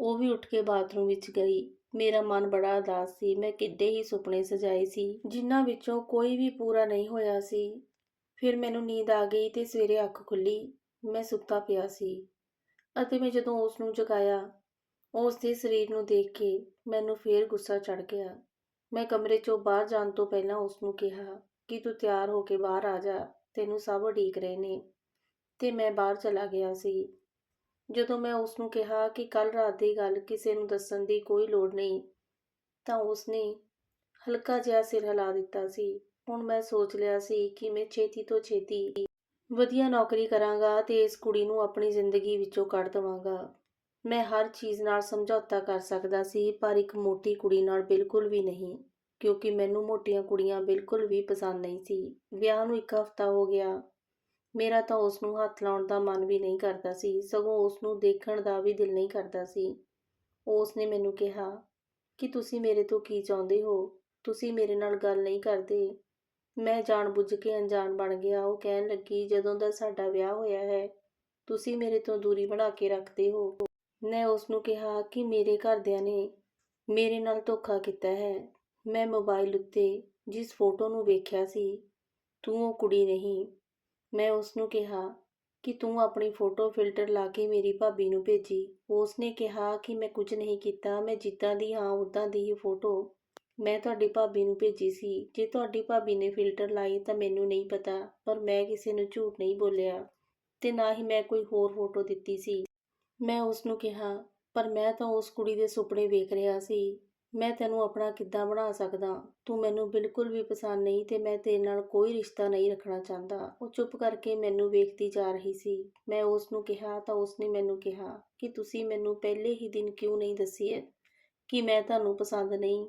S1: ਉਹ ਵੀ ਉੱਠ ਕੇ ਬਾਥਰੂਮ ਵਿੱਚ ਗਈ। ਮੇਰਾ ਮਨ ਬੜਾ ਉਦਾਸ ਸੀ। ਮੈਂ ਕਿੱਡੇ ਹੀ ਸੁਪਨੇ ਸਜਾਏ ਸੀ, ਜਿਨ੍ਹਾਂ ਵਿੱਚੋਂ ਕੋਈ ਵੀ ਪੂਰਾ ਨਹੀਂ ਹੋਇਆ ਸੀ। ਫਿਰ ਮੈਨੂੰ ਨੀਂਦ ਆ ਗਈ ਤੇ ਸਵੇਰੇ ਅੱਖ ਖੁੱਲੀ। ਮੈਂ ਸੁੱਤਾ ਪਿਆ ਸੀ ਅਤੇ ਮੈਂ ਜਦੋਂ ਉਸ ਨੂੰ ਜਗਾਇਆ ਉਸ ਦੇ ਸਰੀਰ ਨੂੰ ਦੇਖ ਕੇ ਮੈਨੂੰ ਫੇਰ ਗੁੱਸਾ ਚੜ ਗਿਆ। ਮੈਂ ਕਮਰੇ ਚੋਂ ਬਾਹਰ ਜਾਣ ਤੋਂ ਪਹਿਲਾਂ ਉਸ ਨੂੰ ਕਿਹਾ ਕਿ ਤੂੰ ਤਿਆਰ ਹੋ ਕੇ ਬਾਹਰ ਆ ਜਾ, ਤੈਨੂੰ ਸਭ ਉਡੀਕ ਰਹੇ ਨੇ। ਤੇ ਮੈਂ ਬਾਹਰ ਚਲਾ ਗਿਆ ਸੀ। ਜਦੋਂ ਮੈਂ ਉਸ ਨੂੰ ਕਿਹਾ ਕਿ ਕੱਲ ਰਾਤ ਦੀ ਗੱਲ ਕਿਸੇ ਨੂੰ ਦੱਸਣ ਦੀ ਕੋਈ ਲੋੜ ਨਹੀਂ, ਤਾਂ ਉਸ ਨੇ ਹਲਕਾ ਜਿਹਾ ਸਿਰ ਹਿਲਾ ਦਿੱਤਾ ਸੀ। ਹੁਣ ਮੈਂ ਸੋਚ ਲਿਆ ਸੀ ਕਿ ਮੈਂ ਛੇਤੀ ਤੋਂ ਛੇਤੀ ਵਧੀਆ ਨੌਕਰੀ ਕਰਾਂਗਾ ਤੇ ਇਸ ਕੁੜੀ ਨੂੰ ਆਪਣੀ ਜ਼ਿੰਦਗੀ ਵਿੱਚੋਂ ਕੱਢ ਦਵਾਂਗਾ। ਮੈਂ ਹਰ ਚੀਜ਼ ਨਾਲ ਸਮਝੌਤਾ ਕਰ ਸਕਦਾ ਸੀ, ਪਰ ਇੱਕ ਮੋਟੀ ਕੁੜੀ ਨਾਲ ਬਿਲਕੁਲ ਵੀ ਨਹੀਂ, ਕਿਉਂਕਿ ਮੈਨੂੰ ਮੋਟੀਆਂ ਕੁੜੀਆਂ ਬਿਲਕੁਲ ਵੀ ਪਸੰਦ ਨਹੀਂ ਸੀ। ਵਿਆਹ ਨੂੰ ਇੱਕ ਹਫ਼ਤਾ ਹੋ ਗਿਆ। ਮੇਰਾ ਤਾਂ ਉਸ ਨੂੰ ਹੱਥ ਲਾਉਣ ਦਾ ਮਨ ਵੀ ਨਹੀਂ ਕਰਦਾ ਸੀ, ਸਗੋਂ ਉਸ ਨੂੰ ਦੇਖਣ ਦਾ ਵੀ ਦਿਲ ਨਹੀਂ ਕਰਦਾ ਸੀ। ਉਸ ਨੇ ਮੈਨੂੰ ਕਿਹਾ, ਕਿ ਤੁਸੀਂ ਮੇਰੇ ਤੋਂ ਕੀ ਚਾਹੁੰਦੇ ਹੋ? ਤੁਸੀਂ ਮੇਰੇ ਨਾਲ ਗੱਲ ਨਹੀਂ ਕਰਦੇ। ਮੈਂ ਜਾਣਬੁੱਝ ਕੇ ਅਣਜਾਣ ਬਣ ਗਿਆ। ਉਹ ਕਹਿਣ ਲੱਗੀ, ਜਦੋਂ ਦਾ ਸਾਡਾ ਵਿਆਹ ਹੋਇਆ ਹੈ, ਤੁਸੀਂ ਮੇਰੇ ਤੋਂ ਦੂਰੀ ਬਣਾ ਕੇ ਰੱਖਦੇ ਹੋ। ਮੈਂ ਉਸ ਨੂੰ ਕਿਹਾ ਕਿ ਮੇਰੇ ਘਰਦਿਆਂ ਨੇ ਮੇਰੇ ਨਾਲ ਧੋਖਾ ਕੀਤਾ ਹੈ। ਮੈਂ ਮੋਬਾਈਲ ਉੱਤੇ ਜਿਸ ਫੋਟੋ ਨੂੰ ਵੇਖਿਆ ਸੀ, ਤੂੰ ਉਹ ਕੁੜੀ ਨਹੀਂ। ਮੈਂ ਉਸ ਨੂੰ ਕਿਹਾ ਕਿ ਤੂੰ ਆਪਣੀ ਫੋਟੋ ਫਿਲਟਰ ਲਾ ਕੇ ਮੇਰੀ ਭਾਬੀ ਨੂੰ ਭੇਜੀ। ਉਸ ਨੇ ਕਿਹਾ ਕਿ ਮੈਂ ਕੁਝ ਨਹੀਂ ਕੀਤਾ। ਮੈਂ ਜਿੱਦਾਂ ਦੀ ਹਾਂ, ਉਦਾਂ ਦੀ ਹੀ ਫੋਟੋ ਮੈਂ ਤੁਹਾਡੀ ਭਾਬੀ ਨੂੰ ਭੇਜੀ ਸੀ। ਜੇ ਤੁਹਾਡੀ ਭਾਬੀ ਨੇ ਫਿਲਟਰ ਲਾਈ ਤਾਂ ਮੈਨੂੰ ਨਹੀਂ ਪਤਾ, ਪਰ ਮੈਂ ਕਿਸੇ ਨੂੰ ਝੂਠ ਨਹੀਂ ਬੋਲਿਆ ਤੇ ਨਾ ਹੀ ਮੈਂ ਕੋਈ ਹੋਰ ਫੋਟੋ ਦਿੱਤੀ ਸੀ। ਮੈਂ ਉਸ ਨੂੰ ਕਿਹਾ, ਪਰ ਮੈਂ ਤਾਂ ਉਸ ਕੁੜੀ ਦੇ ਸੁਪਨੇ ਵੇਖ ਰਿਹਾ ਸੀ। ਮੈਂ ਤੈਨੂੰ ਆਪਣਾ ਕਿੱਦਾਂ ਬਣਾ ਸਕਦਾ? ਤੂੰ ਮੈਨੂੰ ਬਿਲਕੁਲ ਵੀ ਪਸੰਦ ਨਹੀਂ ਤੇ ਮੈਂ ਤੇਰੇ ਨਾਲ ਕੋਈ ਰਿਸ਼ਤਾ ਨਹੀਂ ਰੱਖਣਾ ਚਾਹੁੰਦਾ। ਉਹ ਚੁੱਪ ਕਰਕੇ ਮੈਨੂੰ ਵੇਖਦੀ ਜਾ ਰਹੀ ਸੀ। ਮੈਂ ਉਸ ਨੂੰ ਕਿਹਾ ਤਾਂ ਉਸਨੇ ਮੈਨੂੰ ਕਿਹਾ ਕਿ ਤੁਸੀਂ ਮੈਨੂੰ ਪਹਿਲੇ ਹੀ ਦਿਨ ਕਿਉਂ ਨਹੀਂ ਦੱਸੀ ਹੈ ਕਿ ਮੈਂ ਤੁਹਾਨੂੰ ਪਸੰਦ ਨਹੀਂ?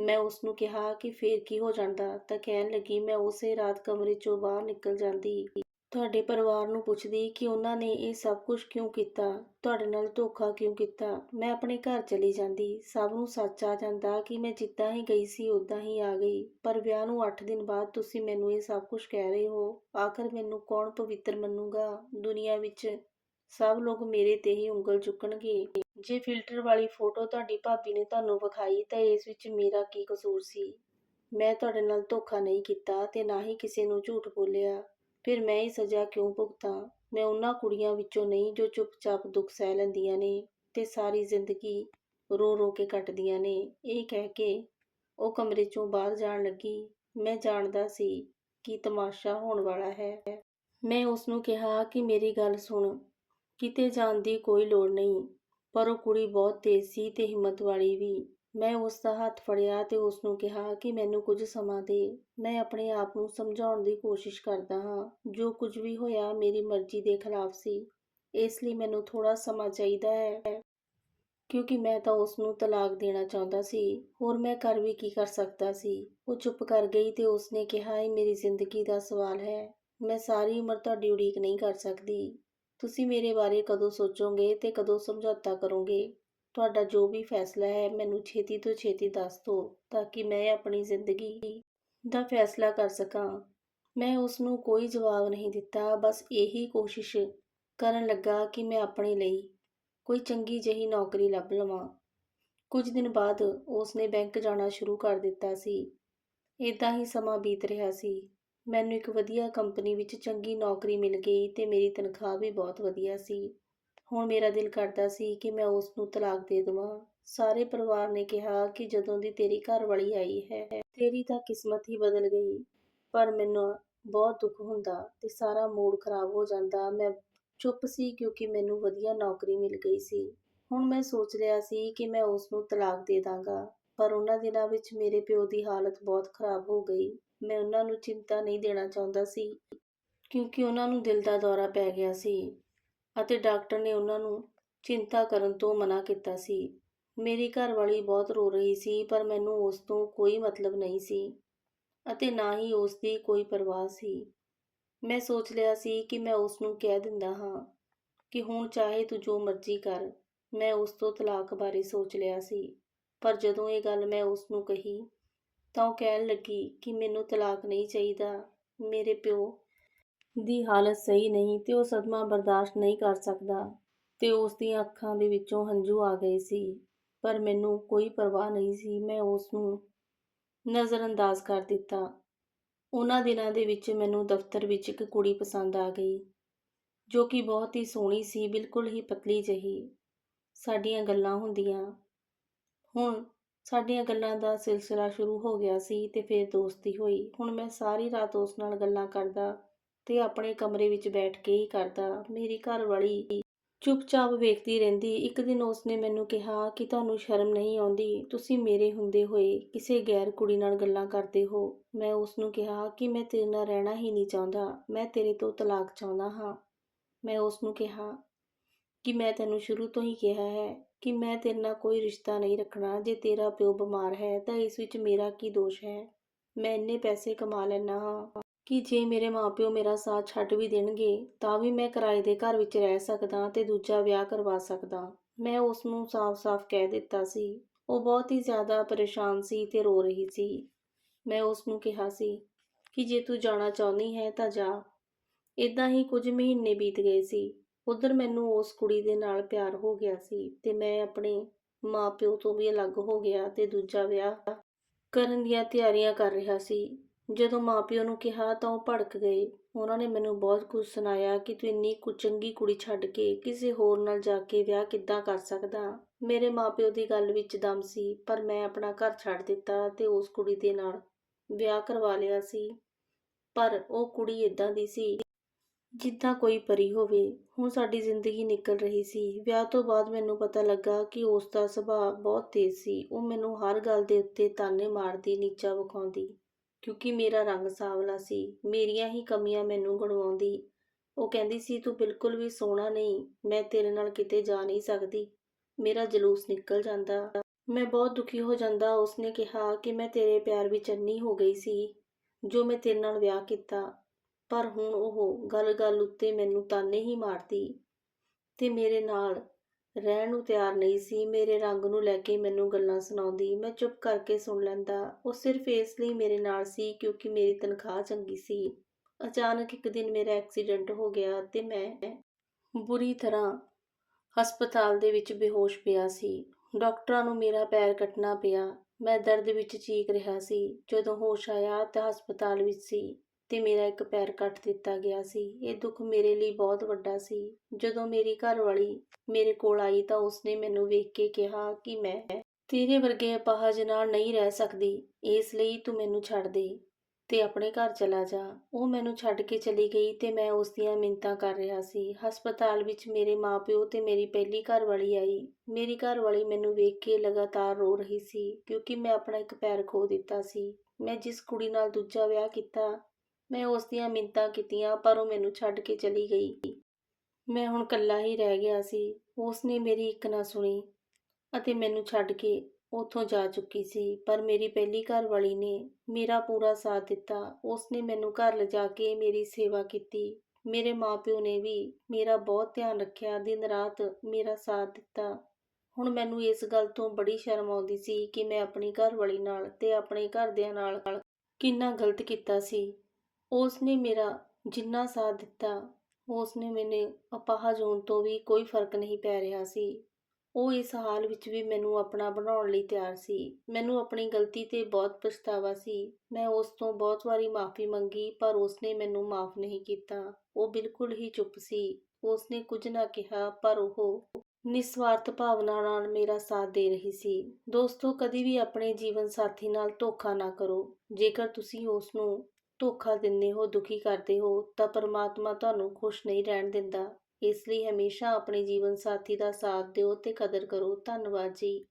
S1: ਮੈਂ ਉਸ ਨੂੰ ਕਿਹਾ ਕਿ ਫੇਰ ਕੀ ਹੋ ਜਾਂਦਾ, ਤਾਂ ਕਹਿਣ ਲੱਗੀ, ਮੈਂ ਉਸੇ ਰਾਤ ਕਮਰੇ ਚੋਂ ਬਾਹਰ ਨਿਕਲ ਜਾਂਦੀ। ਤੁਹਾਡੇ ਪਰਿਵਾਰ ਨੂੰ ਪੁੱਛਦੀ ਕਿ ਉਹਨਾਂ ਨੇ ਇਹ ਸਭ ਕੁਝ ਕਿਉਂ ਕੀਤਾ? ਤੁਹਾਡੇ ਨਾਲ ਧੋਖਾ ਕਿਉਂ ਕੀਤਾ? ਮੈਂ ਆਪਣੇ ਘਰ ਚਲੀ ਜਾਂਦੀ। ਸਭ ਨੂੰ ਸੱਚ ਆ ਜਾਂਦਾ ਕਿ ਮੈਂ ਜਿੱਦਾਂ ਹੀ ਗਈ ਸੀ ਉਦਾਂ ਹੀ ਆ ਗਈ। ਪਰ ਵਿਆਹ ਨੂੰ 8 ਦਿਨ ਬਾਅਦ ਤੁਸੀਂ ਮੈਨੂੰ ਇਹ ਸਭ ਕੁਝ ਕਹਿ ਰਹੇ ਹੋ। ਆਖਰ ਮੈਨੂੰ ਕੌਣ ਪਵਿੱਤਰ ਮੰਨੂਗਾ? ਦੁਨੀਆ ਵਿੱਚ ਸਭ ਲੋਕ ਮੇਰੇ ਤੇ ਹੀ ਉਂਗਲ ਚੁੱਕਣਗੇ। ਜੇ ਫਿਲਟਰ ਵਾਲੀ ਫੋਟੋ ਤੁਹਾਡੀ ਭਾਬੀ ਨੇ ਤੁਹਾਨੂੰ ਵਿਖਾਈ ਤਾਂ ਇਸ ਵਿੱਚ ਮੇਰਾ ਕੀ ਕਸੂਰ ਸੀ? ਮੈਂ ਤੁਹਾਡੇ ਨਾਲ ਧੋਖਾ ਨਹੀਂ ਕੀਤਾ ਤੇ ਨਾ ਹੀ ਕਿਸੇ ਨੂੰ ਝੂਠ ਬੋਲਿਆ। ਫਿਰ ਮੈਂ ਇਹ ਸਜ਼ਾ ਕਿਉਂ ਭੁਗਤਾਂ? ਮੈਂ ਉਹਨਾਂ ਕੁੜੀਆਂ ਵਿੱਚੋਂ ਨਹੀਂ ਜੋ ਚੁੱਪਚਾਪ ਦੁੱਖ ਸਹਿ ਲੈਂਦੀਆਂ ਨੇ ਤੇ ਸਾਰੀ ਜ਼ਿੰਦਗੀ ਰੋ ਰੋ ਕੇ ਕੱਟਦੀਆਂ ਨੇ। ਇਹ ਕਹਿ ਕੇ ਉਹ ਕਮਰੇ ਚੋਂ ਬਾਹਰ ਜਾਣ ਲੱਗੀ। ਮੈਂ ਜਾਣਦਾ ਸੀ ਕਿ ਤਮਾਸ਼ਾ ਹੋਣ ਵਾਲਾ ਹੈ। ਮੈਂ ਉਸ ਨੂੰ ਕਿਹਾ ਕਿ ਮੇਰੀ ਗੱਲ ਸੁਣ। ਕਿਤੇ ਜਾਣ ਦੀ ਕੋਈ ਲੋੜ ਨਹੀਂ। ਪਰ ਉਹ ਕੁੜੀ ਬਹੁਤ ਤੇਜ਼ ਸੀ ਤੇ ਹਿੰਮਤ ਵਾਲੀ ਵੀ। ਮੈਂ ਉਸ ਦਾ ਹੱਥ ਫੜਿਆ ਤੇ ਉਸ ਨੂੰ ਕਿਹਾ ਕਿ ਮੈਨੂੰ ਕੁਝ ਸਮਾਂ ਦੇ। ਮੈਂ ਆਪਣੇ ਆਪ ਨੂੰ ਸਮਝਾਉਣ ਦੀ ਕੋਸ਼ਿਸ਼ ਕਰਦਾ ਹਾਂ। ਜੋ ਕੁਝ ਵੀ ਹੋਇਆ ਮੇਰੀ ਮਰਜ਼ੀ ਦੇ ਖਿਲਾਫ ਸੀ। ਇਸ ਲਈ ਮੈਨੂੰ ਥੋੜਾ ਸਮਾਂ ਚਾਹੀਦਾ ਹੈ। ਕਿਉਂਕਿ ਮੈਂ ਤਾਂ ਉਸ ਨੂੰ ਤਲਾਕ ਦੇਣਾ ਚਾਹੁੰਦਾ ਸੀ। ਹੋਰ ਮੈਂ ਕਰ ਵੀ ਕੀ ਕਰ ਸਕਦਾ ਸੀ? ਉਹ ਚੁੱਪ ਕਰ ਗਈ ਤੇ ਉਸਨੇ ਕਿਹਾ, ਇਹ ਮੇਰੀ ਜ਼ਿੰਦਗੀ ਦਾ ਸਵਾਲ ਹੈ। ਮੈਂ ਸਾਰੀ ਉਮਰ ਤੁਹਾਡੀ ਉਡੀਕ ਨਹੀਂ ਕਰ ਸਕਦੀ। ਤੁਸੀਂ ਮੇਰੇ ਬਾਰੇ ਕਦੋਂ ਸੋਚੋਗੇ ਤੇ ਕਦੋਂ ਸਮਝੌਤਾ ਕਰੋਗੇ? ਤੁਹਾਡਾ ਜੋ ਵੀ ਫੈਸਲਾ ਹੈ, ਮੈਨੂੰ ਛੇਤੀ ਤੋਂ ਛੇਤੀ ਦੱਸ ਦਿਓ ਤਾਂ ਕਿ ਮੈਂ ਆਪਣੀ ਜ਼ਿੰਦਗੀ ਦਾ ਫੈਸਲਾ ਕਰ ਸਕਾਂ। ਮੈਂ ਉਸ ਨੂੰ ਕੋਈ ਜਵਾਬ ਨਹੀਂ ਦਿੱਤਾ, ਬਸ ਇਹੀ ਕੋਸ਼ਿਸ਼ ਕਰਨ ਲੱਗਾ ਕਿ ਮੈਂ ਆਪਣੇ ਲਈ ਕੋਈ ਚੰਗੀ ਜਿਹੀ ਨੌਕਰੀ ਲੱਭ ਲਵਾਂ। ਕੁਝ ਦਿਨ ਬਾਅਦ ਉਸ ਨੇ ਬੈਂਕ ਜਾਣਾ ਸ਼ੁਰੂ ਕਰ ਦਿੱਤਾ ਸੀ। ਇਦਾਂ ਹੀ ਸਮਾਂ ਬੀਤ ਰਿਹਾ ਸੀ। ਮੈਨੂੰ ਇੱਕ ਵਧੀਆ ਕੰਪਨੀ ਵਿੱਚ ਚੰਗੀ ਨੌਕਰੀ ਮਿਲ ਗਈ ਤੇ ਮੇਰੀ ਤਨਖਾਹ ਵੀ ਬਹੁਤ ਵਧੀਆ ਸੀ। ਹੁਣ ਮੇਰਾ ਦਿਲ ਕਰਦਾ ਸੀ ਕਿ ਮੈਂ ਉਸ ਨੂੰ ਤਲਾਕ ਦੇ ਦੇਵਾਂ। ਸਾਰੇ ਪਰਿਵਾਰ ਨੇ ਕਿਹਾ ਕਿ ਜਦੋਂ ਦੀ ਤੇਰੀ ਘਰ ਵਾਲੀ ਆਈ ਹੈ, ਤੇਰੀ ਤਾਂ ਕਿਸਮਤ ਹੀ ਬਦਲ ਗਈ। ਪਰ ਮੈਨੂੰ ਬਹੁਤ ਦੁੱਖ ਹੁੰਦਾ ਤੇ ਸਾਰਾ ਮੂਡ ਖਰਾਬ ਹੋ ਜਾਂਦਾ। ਮੈਂ ਚੁੱਪ ਸੀ ਕਿਉਂਕਿ ਮੈਨੂੰ ਵਧੀਆ ਨੌਕਰੀ ਮਿਲ ਗਈ ਸੀ। ਹੁਣ ਮੈਂ ਸੋਚ ਲਿਆ ਸੀ ਕਿ ਮੈਂ ਉਸ ਨੂੰ ਤਲਾਕ ਦੇ ਦਾਂਗਾ, ਪਰ ਉਹਨਾਂ ਦਿਨਾਂ ਵਿੱਚ ਮੇਰੇ ਪਿਓ ਦੀ ਹਾਲਤ ਬਹੁਤ ਖਰਾਬ ਹੋ ਗਈ। ਮੈਂ ਉਹਨਾਂ ਨੂੰ ਚਿੰਤਾ ਨਹੀਂ ਦੇਣਾ ਚਾਹੁੰਦਾ ਸੀ, ਕਿਉਂਕਿ ਉਹਨਾਂ ਨੂੰ ਦਿਲ ਦਾ ਦੌਰਾ ਪੈ ਗਿਆ ਸੀ ਅਤੇ ਡਾਕਟਰ ਨੇ ਉਹਨਾਂ ਨੂੰ ਚਿੰਤਾ ਕਰਨ ਤੋਂ ਮਨਾ ਕੀਤਾ ਸੀ। ਮੇਰੀ ਘਰਵਾਲੀ ਬਹੁਤ ਰੋ ਰਹੀ ਸੀ, ਪਰ ਮੈਨੂੰ ਉਸ ਤੋਂ ਕੋਈ ਮਤਲਬ ਨਹੀਂ ਸੀ ਅਤੇ ਨਾ ਹੀ ਉਸ ਦੀ ਕੋਈ ਪਰਵਾਹ ਸੀ। ਮੈਂ ਸੋਚ ਲਿਆ ਸੀ ਕਿ ਮੈਂ ਉਸ ਨੂੰ ਕਹਿ ਦਿੰਦਾ ਹਾਂ ਕਿ ਹੁਣ ਚਾਹੇ ਤੂੰ ਜੋ ਮਰਜ਼ੀ ਕਰ, ਮੈਂ ਉਸ ਤੋਂ ਤਲਾਕ ਬਾਰੇ ਸੋਚ ਲਿਆ ਸੀ। ਪਰ ਜਦੋਂ ਇਹ ਗੱਲ ਮੈਂ ਉਸ ਨੂੰ ਕਹੀ ਤਾਂ ਉਹ ਕਹਿਣ ਲੱਗੀ ਕਿ ਮੈਨੂੰ ਤਲਾਕ ਨਹੀਂ ਚਾਹੀਦਾ, ਮੇਰੇ ਪਿਓ ਦੀ ਹਾਲਤ ਸਹੀ ਨਹੀਂ ਤੇ ਉਹ ਸਦਮਾ ਬਰਦਾਸ਼ਤ ਨਹੀਂ ਕਰ ਸਕਦਾ। ਤੇ ਉਸ ਦੀਆਂ ਅੱਖਾਂ ਦੇ ਵਿੱਚੋਂ ਹੰਝੂ ਆ ਗਏ ਸੀ, ਪਰ ਮੈਨੂੰ ਕੋਈ ਪਰਵਾਹ ਨਹੀਂ ਸੀ, ਮੈਂ ਉਸ ਨੂੰ ਨਜ਼ਰਅੰਦਾਜ਼ ਕਰ ਦਿੱਤਾ। ਉਹਨਾਂ ਦਿਨਾਂ ਦੇ ਵਿੱਚ ਮੈਨੂੰ ਦਫ਼ਤਰ ਵਿੱਚ ਇੱਕ ਕੁੜੀ ਪਸੰਦ ਆ ਗਈ, ਜੋ ਕਿ ਬਹੁਤ ਹੀ ਸੋਹਣੀ ਸੀ, ਬਿਲਕੁਲ ਹੀ ਪਤਲੀ ਜਿਹੀ। ਸਾਡੀਆਂ ਗੱਲਾਂ ਹੁੰਦੀਆਂ। ਹੁਣ ਸਾਡੀਆਂ ਗੱਲਾਂ ਦਾ ਸਿਲਸਿਲਾ ਸ਼ੁਰੂ ਹੋ ਗਿਆ ਸੀ ਤੇ ਫਿਰ ਦੋਸਤੀ ਹੋਈ। ਹੁਣ ਮੈਂ ਸਾਰੀ ਰਾਤ ਉਸ ਨਾਲ ਗੱਲਾਂ ਕਰਦਾ ਤੇ ਆਪਣੇ ਕਮਰੇ ਵਿੱਚ ਬੈਠ ਕੇ ਹੀ ਕਰਦਾ। ਮੇਰੀ ਘਰ ਵਾਲੀ ਚੁੱਪਚਾਪ ਵੇਖਦੀ ਰਹਿੰਦੀ। ਇੱਕ ਦਿਨ ਉਸਨੇ ਮੈਨੂੰ ਕਿਹਾ ਕਿ ਤੁਹਾਨੂੰ ਸ਼ਰਮ ਨਹੀਂ ਆਉਂਦੀ। ਤੁਸੀਂ ਮੇਰੇ ਹੁੰਦੇ ਹੋਏ ਕਿਸੇ ਗੈਰ ਕੁੜੀ ਨਾਲ ਗੱਲਾਂ ਕਰਦੇ ਹੋ। ਮੈਂ ਉਸ ਨੂੰ ਕਿਹਾ ਕਿ ਮੈਂ ਤੇਰੇ ਨਾਲ ਰਹਿਣਾ ਹੀ ਨਹੀਂ ਚਾਹੁੰਦਾ। ਮੈਂ ਤੇਰੇ ਤੋਂ ਤਲਾਕ ਚਾਹੁੰਦਾ ਹਾਂ। ਮੈਂ ਉਸ ਨੂੰ ਕਿਹਾ ਕਿ ਮੈਂ ਤੈਨੂੰ ਸ਼ੁਰੂ ਤੋਂ ਹੀ ਕਿਹਾ ਹੈ। ਕਿ ਮੈਂ ਤੇਰੇ ਨਾਲ ਕੋਈ ਰਿਸ਼ਤਾ ਨਹੀਂ ਰੱਖਣਾ, ਜੇ ਤੇਰਾ ਪਿਓ ਬਿਮਾਰ ਹੈ ਤਾਂ ਇਸ ਵਿੱਚ ਮੇਰਾ ਕੀ ਦੋਸ਼ ਹੈ? ਮੈਂ ਇੰਨੇ ਪੈਸੇ ਕਮਾ ਲੈਣਾ ਹਾਂ ਕਿ ਜੇ ਮੇਰੇ ਮਾਪਿਓ ਮੇਰਾ ਸਾਥ ਛੱਡ ਵੀ ਦੇਣਗੇ, ਤਾਂ ਵੀ ਮੈਂ ਕਿਰਾਏ ਦੇ ਘਰ ਵਿੱਚ ਰਹਿ ਸਕਦਾ ਤੇ ਦੂਜਾ ਵਿਆਹ ਕਰਵਾ ਸਕਦਾ। ਮੈਂ ਉਸ ਨੂੰ ਸਾਫ਼-ਸਾਫ਼ ਕਹਿ ਦਿੱਤਾ ਸੀ। ਉਹ ਬਹੁਤ ਹੀ ਜ਼ਿਆਦਾ ਪਰੇਸ਼ਾਨ ਸੀ ਤੇ ਰੋ ਰਹੀ ਸੀ। ਮੈਂ ਉਸ ਨੂੰ ਕਿਹਾ ਸੀ ਕਿ ਜੇ ਤੂੰ ਜਾਣਾ ਚਾਹੁੰਦੀ ਹੈ ਤਾਂ ਜਾ। ਇਦਾਂ ਹੀ ਕੁਝ ਮਹੀਨੇ ਬੀਤ ਗਏ ਸੀ। ਉਧਰ ਮੈਨੂੰ ਉਸ ਕੁੜੀ ਦੇ ਨਾਲ ਪਿਆਰ ਹੋ ਗਿਆ ਸੀ ਤੇ ਮੈਂ ਆਪਣੇ ਮਾਪਿਓ ਤੋਂ ਵੀ ਅਲੱਗ ਹੋ ਗਿਆ ਤੇ ਦੂਜਾ ਵਿਆਹ ਕਰਨ ਦੀਆਂ ਤਿਆਰੀਆਂ ਕਰ ਰਿਹਾ ਸੀ। ਜਦੋਂ ਮਾਪਿਓ ਨੂੰ ਕਿਹਾ ਤਾਂ ਉਹ ਭੜਕ ਗਏ। ਉਹਨਾਂ ਨੇ ਮੈਨੂੰ ਬਹੁਤ ਕੁਝ ਸੁਣਾਇਆ ਕਿ ਤੂੰ ਇੰਨੀ ਕੁ ਚੰਗੀ ਕੁੜੀ ਛੱਡ ਕੇ ਕਿਸੇ ਹੋਰ ਨਾਲ ਜਾ ਕੇ ਵਿਆਹ ਕਿੱਦਾਂ ਕਰ ਸਕਦਾ। ਮੇਰੇ ਮਾਪਿਓ ਦੀ ਗੱਲ ਵਿੱਚ ਦਮ ਸੀ, ਪਰ ਮੈਂ ਆਪਣਾ ਘਰ ਛੱਡ ਦਿੱਤਾ ਤੇ ਉਸ ਕੁੜੀ ਦੇ ਨਾਲ ਵਿਆਹ ਕਰਵਾ ਲਿਆ ਸੀ। ਪਰ ਉਹ ਕੁੜੀ ਇਦਾਂ ਦੀ ਸੀ ਜਿੱਦਾਂ ਕੋਈ ਪਰੀ ਹੋਵੇ, ਹੁਣ ਸਾਡੀ ਜ਼ਿੰਦਗੀ ਨਿਕਲ ਰਹੀ ਸੀ। ਵਿਆਹ ਤੋਂ ਬਾਅਦ ਮੈਨੂੰ ਪਤਾ ਲੱਗਾ ਕਿ ਉਸ ਦਾ ਸੁਭਾਅ ਬਹੁਤ ਤੇਜ਼ ਸੀ। ਉਹ ਮੈਨੂੰ ਹਰ ਗੱਲ ਦੇ ਉੱਤੇ ਤਾਨੇ ਮਾਰਦੀ, ਨੀਚਾ ਵਿਖਾਉਂਦੀ, ਕਿਉਂਕਿ ਮੇਰਾ ਰੰਗ ਸਾਵਲਾ ਸੀ। ਮੇਰੀਆਂ ਹੀ ਕਮੀਆਂ ਮੈਨੂੰ ਗਣਵਾਉਂਦੀ। ਉਹ ਕਹਿੰਦੀ ਸੀ, ਤੂੰ ਬਿਲਕੁਲ ਵੀ ਸੋਹਣਾ ਨਹੀਂ। ਮੈਂ ਤੇਰੇ ਨਾਲ ਕਿਤੇ ਜਾ ਨਹੀਂ ਸਕਦੀ। ਮੇਰਾ ਜਲੂਸ ਨਿਕਲ ਜਾਂਦਾ। ਮੈਂ ਬਹੁਤ ਦੁਖੀ ਹੋ ਜਾਂਦਾ। ਉਸਨੇ ਕਿਹਾ ਕਿ ਮੈਂ ਤੇਰੇ ਪਿਆਰ ਵਿੱਚ ਅੰਨੀ ਹੋ ਗਈ ਸੀ। ਜੋ ਮੈਂ ਤੇਰੇ ਨਾਲ ਵਿਆਹ ਕੀਤਾ ਪਰ ਹੁਣ ਉਹ ਗੱਲ-ਗੱਲ ਉੱਤੇ ਮੈਨੂੰ ਤਾਨੇ ਹੀ ਮਾਰਦੀ ਤੇ ਮੇਰੇ ਨਾਲ ਰਹਿਣ ਨੂੰ ਤਿਆਰ ਨਹੀਂ ਸੀ। ਮੇਰੇ ਰੰਗ ਨੂੰ ਲੈ ਕੇ ਮੈਨੂੰ ਗੱਲਾਂ ਸੁਣਾਉਂਦੀ। ਮੈਂ ਚੁੱਪ ਕਰਕੇ ਸੁਣ ਲੈਂਦਾ। ਉਹ ਸਿਰਫ ਇਸ ਲਈ ਮੇਰੇ ਨਾਲ ਸੀ ਕਿਉਂਕਿ ਮੇਰੀ ਤਨਖਾਹ ਚੰਗੀ ਸੀ। ਅਚਾਨਕ ਇੱਕ ਦਿਨ ਮੇਰਾ ਐਕਸੀਡੈਂਟ ਹੋ ਗਿਆ ਤੇ ਮੈਂ ਬੁਰੀ ਤਰ੍ਹਾਂ ਹਸਪਤਾਲ ਦੇ ਵਿੱਚ ਬੇਹੋਸ਼ ਪਿਆ ਸੀ। ਡਾਕਟਰਾਂ ਨੂੰ ਮੇਰਾ ਪੈਰ ਕੱਟਣਾ ਪਿਆ। ਮੈਂ ਦਰਦ ਵਿੱਚ ਚੀਕ ਰਿਹਾ ਸੀ। ਜਦੋਂ ਹੋਸ਼ ਆਇਆ ਤਾਂ ਹਸਪਤਾਲ ਵਿੱਚ ਸੀ। ਤੇ ਮੇਰਾ ਇੱਕ ਪੈਰ ਕੱਟ ਦਿੱਤਾ ਗਿਆ ਸੀ। ਇਹ ਦੁੱਖ ਮੇਰੇ ਲਈ ਬਹੁਤ ਵੱਡਾ ਸੀ। ਜਦੋਂ ਮੇਰੀ ਘਰਵਾਲੀ ਮੇਰੇ ਕੋਲ ਆਈ ਤਾਂ ਉਸਨੇ ਮੈਨੂੰ ਵੇਖ ਕੇ ਕਿਹਾ ਕਿ ਮੈਂ ਤੇਰੇ ਵਰਗੇ ਅਪਾਹਜ ਨਾਲ ਨਹੀਂ ਰਹਿ ਸਕਦੀ। ਇਸ ਲਈ ਤੂੰ ਮੈਨੂੰ ਛੱਡ ਦੇ ਤੇ ਆਪਣੇ ਘਰ ਚਲਾ ਜਾ। ਉਹ ਮੈਨੂੰ ਛੱਡ ਕੇ ਚਲੀ ਗਈ ਤੇ ਮੈਂ ਉਸ ਦੀਆਂ ਮਿੰਤਾਂ ਕਰ ਰਿਹਾ ਸੀ। ਹਸਪਤਾਲ ਵਿੱਚ ਮੇਰੇ ਮਾਪਿਓ ਤੇ ਮੇਰੀ ਪਹਿਲੀ ਘਰਵਾਲੀ ਆਈ। ਮੇਰੀ ਘਰਵਾਲੀ ਮੈਨੂੰ ਵੇਖ ਕੇ ਲਗਾਤਾਰ ਰੋ ਰਹੀ ਸੀ ਕਿਉਂਕਿ ਮੈਂ ਆਪਣਾ ਇੱਕ ਪੈਰ ਖੋ ਦਿੱਤਾ ਸੀ। ਮੈਂ ਜਿਸ ਕੁੜੀ ਨਾਲ ਦੂਜਾ ਵਿਆਹ ਕੀਤਾ ਮੈਂ ਉਸ ਦੀਆਂ ਮਿੰਤਾਂ ਕੀਤੀਆਂ, ਪਰ ਉਹ ਮੈਨੂੰ ਛੱਡ ਕੇ ਚਲੀ ਗਈ। ਮੈਂ ਹੁਣ ਇਕੱਲਾ ਹੀ ਰਹਿ ਗਿਆ ਸੀ। ਉਸ ਨੇ ਮੇਰੀ ਇੱਕ ਨਾ ਸੁਣੀ ਅਤੇ ਮੈਨੂੰ ਛੱਡ ਕੇ ਉੱਥੋਂ ਜਾ ਚੁੱਕੀ ਸੀ। ਪਰ ਮੇਰੀ ਪਹਿਲੀ ਘਰਵਾਲੀ ਨੇ ਮੇਰਾ ਪੂਰਾ ਸਾਥ ਦਿੱਤਾ। ਉਸ ਨੇ ਮੈਨੂੰ ਘਰ ਲਿਜਾ ਕੇ ਮੇਰੀ ਸੇਵਾ ਕੀਤੀ। ਮੇਰੇ ਮਾਪਿਓ ਨੇ ਵੀ ਮੇਰਾ ਬਹੁਤ ਧਿਆਨ ਰੱਖਿਆ। ਦਿਨ ਰਾਤ ਮੇਰਾ ਸਾਥ ਦਿੱਤਾ। ਹੁਣ ਮੈਨੂੰ ਇਸ ਗੱਲ ਤੋਂ ਬੜੀ ਸ਼ਰਮ ਆਉਂਦੀ ਸੀ ਕਿ ਮੈਂ ਆਪਣੀ ਘਰਵਾਲੀ ਨਾਲ ਤੇ ਆਪਣੇ ਘਰਦਿਆਂ ਨਾਲ ਕਿੰਨਾ ਗਲਤ ਕੀਤਾ ਸੀ। ਉਸ ਨੇ ਮੇਰਾ ਜਿੰਨਾ ਸਾਥ ਦਿੱਤਾ ਉਸ ਨੇ ਮੈਨੇ ਅਪਾਹਜ ਹੋਣ ਤੋਂ ਵੀ ਕੋਈ ਫ਼ਰਕ ਨਹੀਂ ਪੈ ਰਿਹਾ ਸੀ। ਉਹ ਇਸ ਹਾਲ ਵਿੱਚ ਵੀ ਮੈਨੂੰ ਆਪਣਾ ਬਣਾਉਣ ਲਈ ਤਿਆਰ ਸੀ। ਮੈਨੂੰ ਆਪਣੀ ਗਲਤੀ ਤੇ ਬਹੁਤ ਪਛਤਾਵਾ ਸੀ। ਮੈਂ ਉਸ ਤੋਂ ਬਹੁਤ ਵਾਰੀ ਮਾਫੀ ਮੰਗੀ, ਪਰ ਉਸਨੇ ਮੈਨੂੰ ਮਾਫ ਨਹੀਂ ਕੀਤਾ। ਉਹ ਬਿਲਕੁਲ ਹੀ ਚੁੱਪ ਸੀ। ਉਸਨੇ ਕੁਝ ਨਾ ਕਿਹਾ, ਪਰ ਉਹ ਨਿਸਵਾਰਥ ਭਾਵਨਾ ਨਾਲ ਮੇਰਾ ਸਾਥ ਦੇ ਰਹੀ ਸੀ। ਦੋਸਤੋ, ਕਦੀ ਵੀ ਆਪਣੇ ਜੀਵਨ ਸਾਥੀ ਨਾਲ ਧੋਖਾ ਨਾ ਕਰੋ। ਜੇਕਰ ਤੁਸੀਂ ਉਸ ਨੂੰ ਧੋਖਾ ਦਿੰਦੇ ਹੋ, ਦੁਖੀ ਕਰਦੇ ਹੋ, ਤਾਂ ਪਰਮਾਤਮਾ ਤੁਹਾਨੂੰ ਖੁਸ਼ ਨਹੀਂ ਰਹਿਣ ਦਿੰਦਾ। ਇਸ ਲਈ ਹਮੇਸ਼ਾ ਆਪਣੇ ਜੀਵਨ ਸਾਥੀ ਦਾ ਸਾਥ ਦਿਓ ਤੇ ਕਦਰ ਕਰੋ। ਧੰਨਵਾਦ ਜੀ।